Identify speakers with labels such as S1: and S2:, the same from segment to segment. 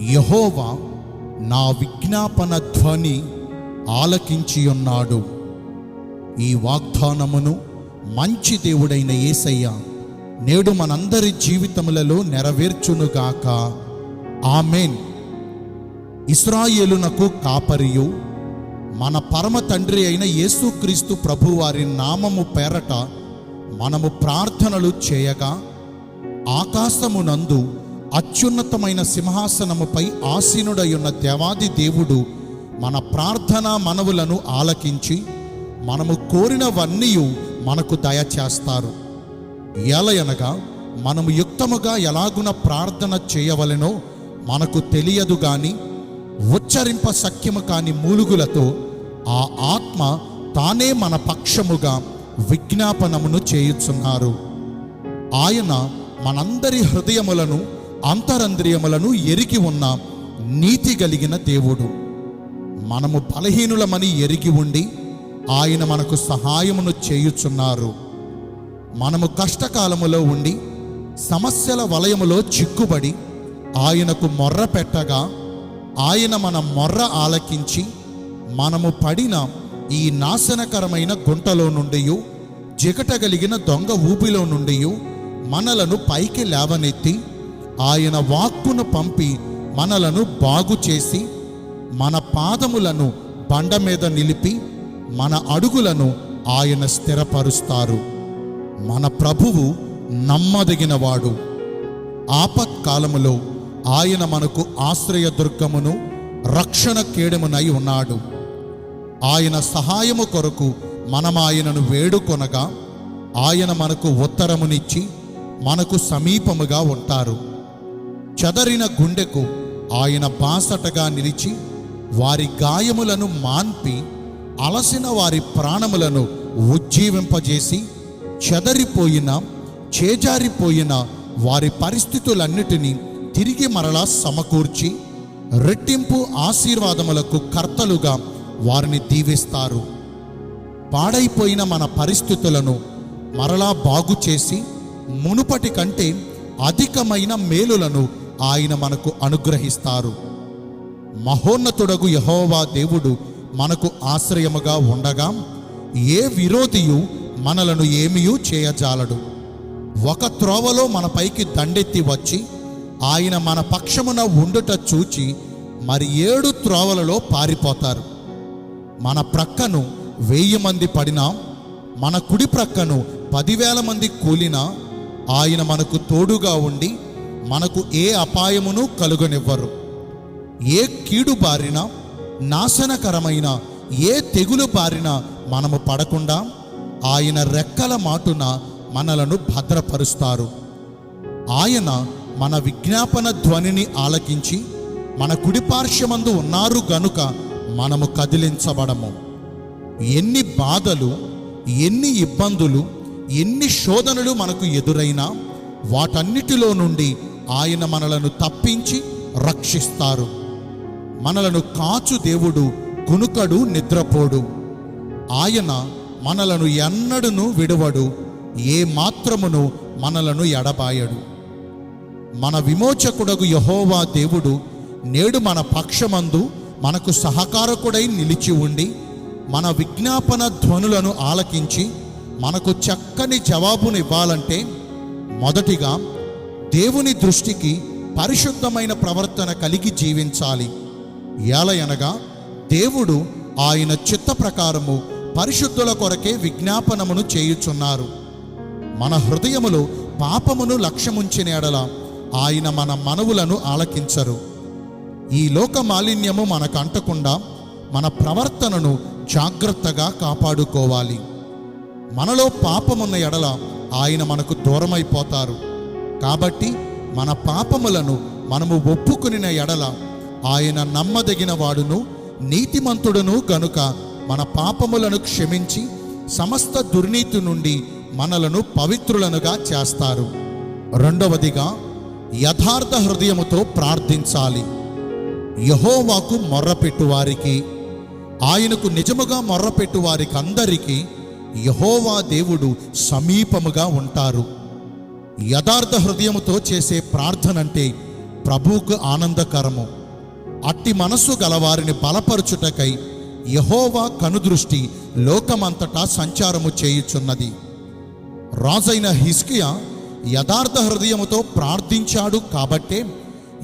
S1: యహోవా నా విజ్ఞాపన ధ్వని ఆలకించి ఉన్నాడు ఈ వాగ్దానమును మంచి దేవుడైన యేసయ్య నేడు మనందరి జీవితములలో నెరవేర్చునుగాక. ఆమెన్. ఇస్రాయేలునకు కాపరియు మన పరమ తండ్రి అయిన యేసుక్రీస్తు ప్రభువారి నామము పేరట మనము ప్రార్థనలు చేయగా ఆకాశమునందు అత్యున్నతమైన సింహాసనముపై ఆసీనుడయున్న దేవాది దేవుడు మన ప్రార్థన మనవులను ఆలకించి మనము కోరినవన్నీ మనకు దయచేస్తారు. ఎలయనగా మనము యుక్తముగా ఎలాగున ప్రార్థన చేయవలెనో మనకు తెలియదు గాని ఉచ్చరింప సఖ్యము కాని మూలుగులతో ఆ ఆత్మ తానే మన పక్షముగా విజ్ఞాపనమును చేయుచున్నారు. ఆయన మనందరి హృదయములను అంతరంద్రియములను ఎరిగి ఉన్న నీతి కలిగిన దేవుడు. మనము బలహీనులమని ఎరిగి ఉండి ఆయన మనకు సహాయమును చేయుచున్నారు. మనము కష్టకాలములో ఉండి సమస్యల వలయములో చిక్కుబడి ఆయనకు మొర్ర పెట్టగా ఆయన మన మొర్ర ఆలకించి మనము పడిన ఈ నాశనకరమైన గుంటలో నుండి జిగటగలిగిన దొంగ ఊపిలో నుండి మనలను పైకి లేవనెత్తి ఆయన వాక్కును పంపి మనలను బాగు చేసి మన పాదములను బండ మీద నిలిపి మన అడుగులను ఆయన స్థిరపరుస్తారు. మన ప్రభువు నమ్మదగినవాడు. ఆపత్కాలములో ఆయన మనకు ఆశ్రయదుర్గమును రక్షణ కేడమునై ఉన్నాడు. ఆయన సహాయము కొరకు మనం ఆయనను వేడుకొనగా ఆయన మనకు ఉత్తరమునిచ్చి మనకు సమీపముగా ఉంటారు. చెదరిన గుండెకు ఆయన బాసటగా నిలిచి వారి గాయములను మాన్పి అలసిన వారి ప్రాణములను ఉజ్జీవింపజేసి చెదరిపోయిన చేజారిపోయిన వారి పరిస్థితులన్నిటినీ తిరిగి మరలా సమకూర్చి రెట్టింపు ఆశీర్వాదములకు కర్తలుగా వారిని దీవిస్తారు. పాడైపోయిన మన పరిస్థితులను మరలా బాగు చేసి మునుపటి కంటే అధికమైన మేలులను ఆయన మనకు అనుగ్రహిస్తారు. మహోన్నతుడగు యహోవా దేవుడు మనకు ఆశ్రయముగా ఉండగా ఏ విరోధియు మనలను ఏమీయూ చేయజాలడు. ఒక త్రోవలో మన పైకి దండెత్తి వచ్చి ఆయన మన పక్షమున ఉండుట చూచి మరి ఏడు త్రోవలలో పారిపోతారు. మన ప్రక్కను వెయ్యి మంది పడినా మన కుడి ప్రక్కను పదివేల మంది కూలినా ఆయన మనకు తోడుగా ఉండి మనకు ఏ అపాయమును కలుగనివ్వరు. ఏ కీడు బారిన నాశనకరమైన ఏ తెగులు బారిన మనము పడకుండా ఆయన రెక్కల మాటున మనలను భద్రపరుస్తారు. ఆయన మన విజ్ఞాపన ధ్వనిని ఆలకించి మన కుడిపార్శ్వమందు ఉన్నారు గనుక మనము కదిలించబడము. ఎన్ని బాధలు ఎన్ని ఇబ్బందులు ఎన్ని శోధనలు మనకు ఎదురైనా వాటన్నిటిలో నుండి ఆయన మనలను తప్పించి రక్షిస్తారు. మనలను కాచు దేవుడు కునుకడు నిద్రపోడు. ఆయన మనలను ఎన్నడును విడువడు ఏ మాత్రమును మనలను ఎడబాయడు. మన విమోచకుడగు యహోవా దేవుడు నేడు మన పక్షమందు మనకు సహకారకుడై నిలిచి ఉండి మన విజ్ఞాపన ధ్వనులను ఆలకించి మనకు చక్కని జవాబునివ్వాలంటే మొదటిగా దేవుని దృష్టికి పరిశుద్ధమైన ప్రవర్తన కలిగి జీవించాలి. ఏలయనగా దేవుడు ఆయన చిత్త ప్రకారము పరిశుద్ధుల కొరకే విజ్ఞాపనమును చేయుచున్నారు. మన హృదయములో పాపమును లక్ష్యముంచిన ఎడల ఆయన మన మనవులను ఆలకించరు. ఈ లోక మాలిన్యము మనకు అంటకుండా మన ప్రవర్తనను జాగ్రత్తగా కాపాడుకోవాలి. మనలో పాపమున్న ఎడల ఆయన మనకు దూరమైపోతారు. కాబట్టి మన పాపములను మనము ఒప్పుకునిన ఎడల ఆయన నమ్మదగిన వాడును నీతిమంతుడును గనుక మన పాపములను క్షమించి సమస్త దుర్నీతి నుండి మనలను పవిత్రులనుగా చేస్తారు. రెండవదిగా యథార్థ హృదయముతో ప్రార్థించాలి. యహోవాకు మొర్రపెట్టు వారికి ఆయనకు నిజముగా మొర్రపెట్టు వారికి అందరికీ యహోవా దేవుడు సమీపముగా ఉంటారు. యథార్థ హృదయముతో చేసే ప్రార్థన అంటే ప్రభువుకు ఆనందకరము. అట్టి మనస్సు గలవారిని బలపరుచుటకై యహోవా కనుదృష్టి లోకమంతటా సంచారము చేయుచున్నది. రాజైన హిస్కియా యథార్థ హృదయముతో ప్రార్థించాడు కాబట్టే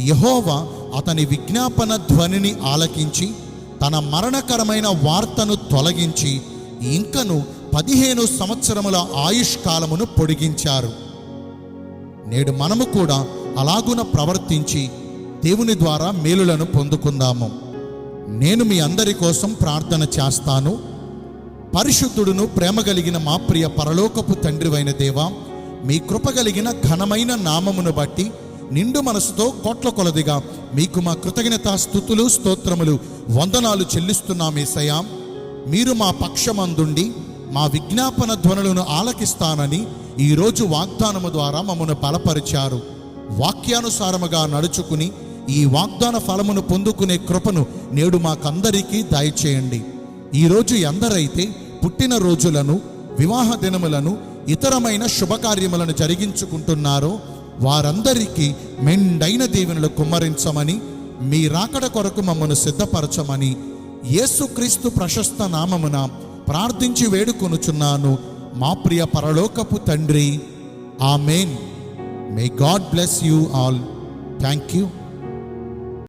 S1: యహోవా అతని విజ్ఞాపన ధ్వనిని ఆలకించి తన మరణకరమైన వార్తను తొలగించి ఇంకను పదిహేను సంవత్సరముల ఆయుష్కాలమును పొడిగించారు. నేడు మనము కూడా అలాగున ప్రవర్తించి దేవుని ద్వారా మేలులను పొందుకుందాము. నేను మీ అందరి కోసం ప్రార్థన చేస్తాను. పరిశుద్ధుడును ప్రేమ కలిగిన మా ప్రియ పరలోకపు తండ్రివైన దేవా మీ కృప కలిగిన ఘనమైన నామమును బట్టి నిండు మనసుతో కోట్ల కొలదిగా మీకు మా కృతజ్ఞత స్థుతులు స్తోత్రములు వందనాలు చెల్లిస్తున్నామేసయా మీరు మా పక్షమందుండి మా విజ్ఞాపన ధ్వనులను ఆలకిస్తానని ఈరోజు వాగ్దానము ద్వారా మమ్మను బలపరిచారు. వాక్యానుసారముగా నడుచుకుని ఈ వాగ్దాన ఫలమును పొందుకునే కృపను నేడు మాకందరికీ దయచేయండి. ఈరోజు ఎందరైతే పుట్టిన రోజులను వివాహ దినములను ఇతరమైన శుభకార్యములను జరిగించుకుంటున్నారో వారందరికీ మెండైన దీవెనలు కుమ్మరించమని మీ రాకడ కొరకు మమ్మను సిద్ధపరచమని యేసుక్రీస్తు ప్రశస్త నామమున ప్రార్థించి వేడుకొనుచున్నాను. మా ప్రియ పరలోకపు తండ్రి. Amen. May God bless you all thank you